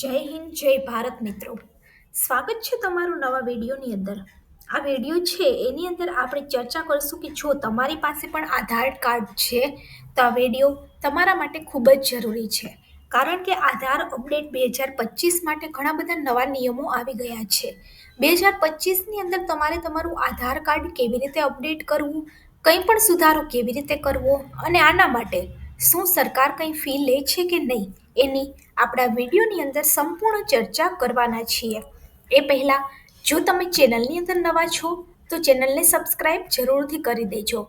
જય હિન્દ, જય ભારત મિત્રો. સ્વાગત છે તમારું નવા વિડીયોની અંદર. આ વીડિયો છે, એની અંદર આપણે ચર્ચા કરીશું કે જો તમારી પાસે પણ આધાર કાર્ડ છે, તો આ વીડિયો તમારા માટે ખૂબ જ જરૂરી છે. કારણ કે આધાર અપડેટ બે હજાર પચીસ માટે ઘણા બધા નવા નિયમો આવી ગયા છે. બે હજાર પચીસની અંદર તમારે તમારું આધાર કાર્ડ કેવી રીતે અપડેટ કરવું, કંઈ પણ સુધારો કેવી રીતે કરવો અને આના માટે શું સરકાર કંઈ ફી લે છે કે નહીં, એની આપણા વિડીયોની અંદર સંપૂર્ણ ચર્ચા કરવાના છીએ. એ પહેલાં, જો તમે ચેનલની અંદર નવા છો, તો ચેનલને સબસ્ક્રાઈબ જરૂરથી કરી દેજો.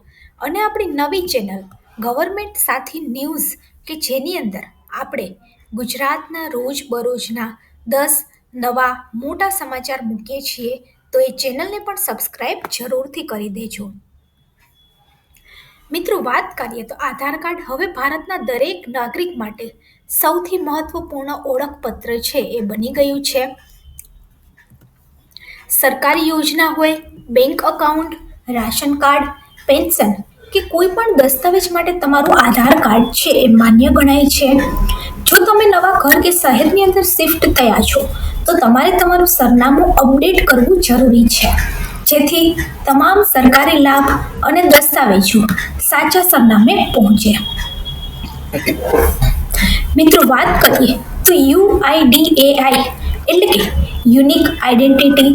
અને આપણી નવી ચેનલ, ગવર્મેન્ટ સાથી ન્યૂઝ, કે જેની અંદર આપણે ગુજરાતના રોજબરોજના દસ નવા મોટા સમાચાર મૂકીએ છીએ, તો એ ચેનલને પણ સબસ્ક્રાઈબ જરૂરથી કરી દેજો. મિત્રો, વાત કરીએ તો આધાર કાર્ડ હવે ભારતના દરેક નાગરિક માટે સૌથી મહત્વપૂર્ણ ઓળખપત્ર છે એ બની ગયું છે. સરકારી યોજના હોય, bank account ration card, pension કે કોઈ પણ દસ્તાવેજ માટે તમારું આધાર કાર્ડ છે એ માન્ય ગણાય છે. જો તમે નવા ઘર કે શહેરની અંદર શિફ્ટ થયા છો, તો તમારે તમારું સરનામું અપડેટ કરવું જરૂરી છે. જેથી તમામ સરકારી લાભ અને દસ્તાવેજો સાચા સરનામે પહોંચે. મિત્રો, વાત કરીએ તો યુઆઈડીએઆઈ એટલે કે unique identity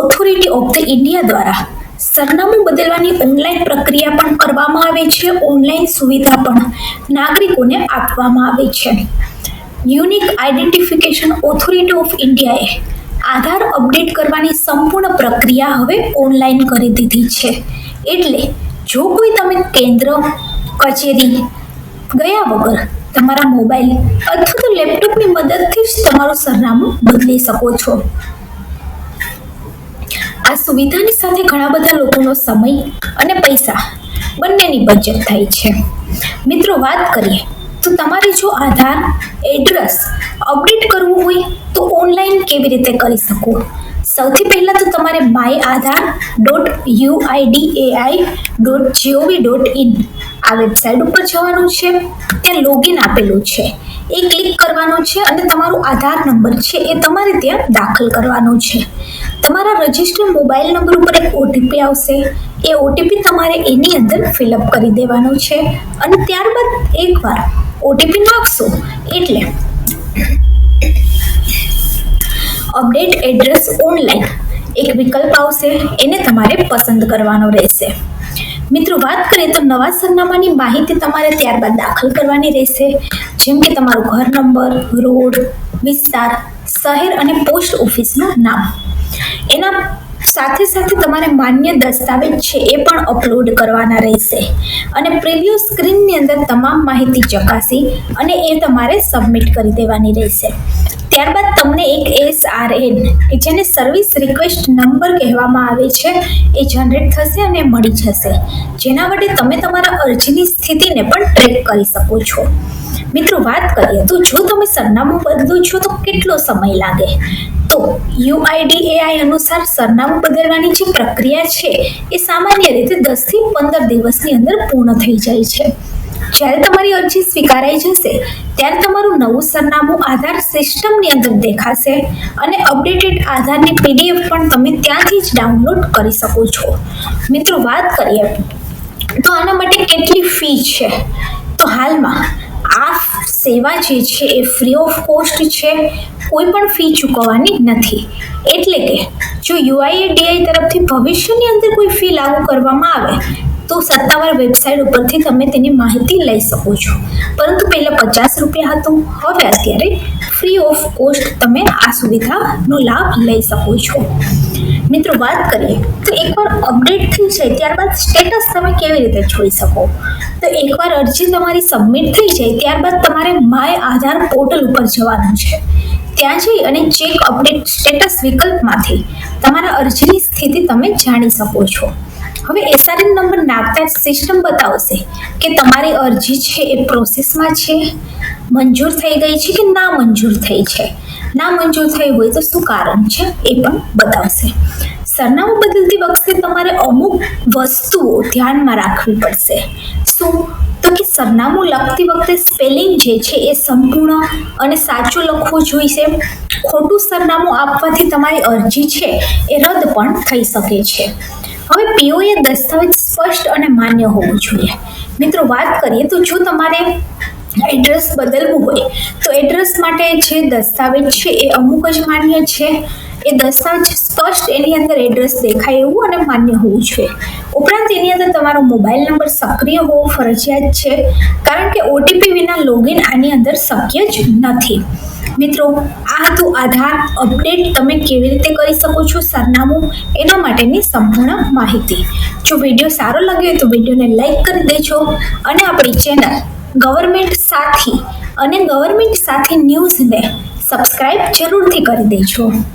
authority of the India દ્વારા સરનામું બદલવાની ઓનલાઈન પ્રક્રિયા પણ કરવામાં આવે છે. ઓનલાઈન સુવિધા પણ નાગરિકોને આપવામાં આવે છે. યુનિક આઈડેન્ટિફિકેશન ઓથોરિટી ઓફ ઇન્ડિયાએ આધાર અપડેટ કરવાની સંપૂર્ણ પ્રક્રિયા હવે ઓનલાઈન કરી દીધી છે. એટલે જો કોઈ તમે કેન્દ્ર, કચેરી ગયા વગર તમારા મોબાઈલ અથવા તો લેપટોપની મદદથી જ તમારું સરનામું બદલી શકો છો. આ સુવિધાની સાથે ઘણા બધા લોકોનો સમય અને પૈસા બંનેની બચત થાય છે. મિત્રો, વાત કરીએ તો તમારે જો આધાર એડ્રેસ અપડેટ કરવું હોય તો ઓનલાઈન કેવી રીતે કરી શકો? સૌથી પહેલાં તો તમારે my Aadhaar dot UIDAI dot GOV dot in આ વેબસાઇટ ઉપર જવાનું છે. ત્યાં લોગિન આપેલું છે. એ ક્લિક કરવાનું છે અને તમારો આધાર નંબર છે એ તમારે ત્યાં દાખલ કરવાનો છે. તમારા રજિસ્ટર મોબાઈલ નંબર ઉપર એક ઓટીપી આવશે. એ ઓટીપી તમારે એની અંદર ફિલઅપ કરી દેવાનો છે. અને ત્યારબાદ એકવાર ઓટીપી નાખશો એટલે અપડેટ એડ્રેસ ઓનલાઈન એક વિકલ્પ આવશે, એને તમારે પસંદ કરવાનો રહેશે. મિત્રો, વાત કરીએ તો નવા સરનામાની માહિતી તમારે ત્યારબાદ દાખલ કરવાની રહેશે. જેમ કે તમારું ઘર નંબર, રોડ, વિસ્તાર, શહેર અને પોસ્ટ ઓફિસનું નામ. એના સાથે સાથે તમારે માન્ય દસ્તાવેજ છે એ પણ અપલોડ કરવાના રહેશે. અને પ્રિવ્યુ સ્ક્રીનની અંદર તમામ માહિતી ચકાસી અને એ તમારે સબમિટ કરી દેવાની રહેશે. ત્યારબાદ તમને એક એસ આર એન કે જેને સર્વિસ રિક્વેસ્ટ નંબર કહેવામાં આવે છે, એ જનરેટ થશે અને મળી જશે. જેના વડે તમે તમારા અરજીની સ્થિતિને પણ ટ્રેક કરી શકો છો. મિત્રો, વાત કરીએ તો જો તમે સરનામું બદલો છો, તો કેટલો સમય લાગે? તો યુઆઈડીએઆઈ અનુસાર સરનામું બદલવાની જે પ્રક્રિયા છે, એ સામાન્ય રીતે દસથી પંદર દિવસની અંદર પૂર્ણ થઈ જાય છે. જ્યારે તમારી અરજી સ્વીકારાઈ જશે, ત્યારે તમારું નવું સરનામું આધાર સિસ્ટમની અંદર દેખાશે અને અપડેટેડ આધારની પીડીએફ પણ તમે ત્યાંથી જ ડાઉનલોડ કરી શકો છો. મિત્રો, વાત કરીએ તો આના માટે કેટલી ફી છે? તો હાલમાં આ સેવા જે છે એ ફ્રી ઓફ કોસ્ટ છે, કોઈ પણ ફી ચૂકવવાની નથી. એટલે કે જો યુઆઈએડીઆઈ તરફથી ભવિષ્યની અંદર કોઈ ફી લાગુ કરવામાં આવે તો સત્તાવાર વેબસાઇટ ઉપરથી તમે તેની માહિતી લઈ શકો છો. પરંતુ પહેલાં પચાસ રૂપિયા હતું. હવે અત્યારે ફ્રી ઓફ કોસ્ટ તમે આ સુવિધાનો લાભ લઈ શકો છો. મિત્રો વાત કરીએ, તો એકવાર અપડેટ થઈ જાય ત્યારબાદ સ્ટેટસ તમે કેવી રીતે જોઈ શકો? તો એકવાર અરજી તમારી સબમિટ થઈ જાય ત્યારબાદ તમારે માય આધાર પોર્ટલ ઉપર જવાનું છે. ત્યાં જઈ અને ચેક અપડેટ સ્ટેટસ વિકલ્પમાંથી તમારા અરજીની સ્થિતિ તમે જાણી શકો છો. હવે એસઆરએન નંબર નાખતા જ સિસ્ટમ બતાવશે કે તમારી અરજી છે એ પ્રોસેસમાં છે, મંજૂર થઈ ગઈ છે કે ના મંજૂર થઈ છે? ના મંજૂર થઈ હોય તો શું કારણ છે એ પણ બતાવશે. સરનામું બદલતી વખતે તમારે અમુક વસ્તુઓ ધ્યાનમાં રાખવી પડશે. શું? તો કે સરનામું લખતી વખતે સ્પેલિંગ જે છે એ સંપૂર્ણ અને સાચું લખવું જોઈશે. ખોટું સરનામું આપવાથી તમારી અરજી છે એ રદ પણ થઈ શકે છે. હવે પીઓએ દસ્તાવેજ સ્પષ્ટ અને માન્ય હોવું જોઈએ. મિત્રો, વાત કરીએ તો જો તમારે એડ્રેસ બદલવું હોય, તો એડ્રેસ માટે જે દસ્તાવેજ છે એ અમુક જ માન્ય છે. એ દસ્તાવેજ સ્પષ્ટ એની અંદર એડ્રેસ દેખાય એવું અને માન્ય હોવું જોઈએ. ઉપરાંત એની અંદર તમારો મોબાઈલ નંબર સક્રિય હોવો ફરજિયાત છે, કારણ કે ઓટીપી વિના લોગિન આની અંદર શક્ય જ નથી. મિત્રો, આ હતું આધાર અપડેટ. તમે કેવી રીતે કરી શકો છો સરનામું? એના માટેની સંપૂર્ણ માહિતી. જો વીડિયો સારો લાગ્યો તો વિડીયોને લાઈક કરી દેજો અને આપણી ચેનલ ગવર્મેન્ટ સાથી અને ગવર્મેન્ટ સાથી ન્યૂઝને સબસ્ક્રાઇબ જરૂરથી કરી દેજો.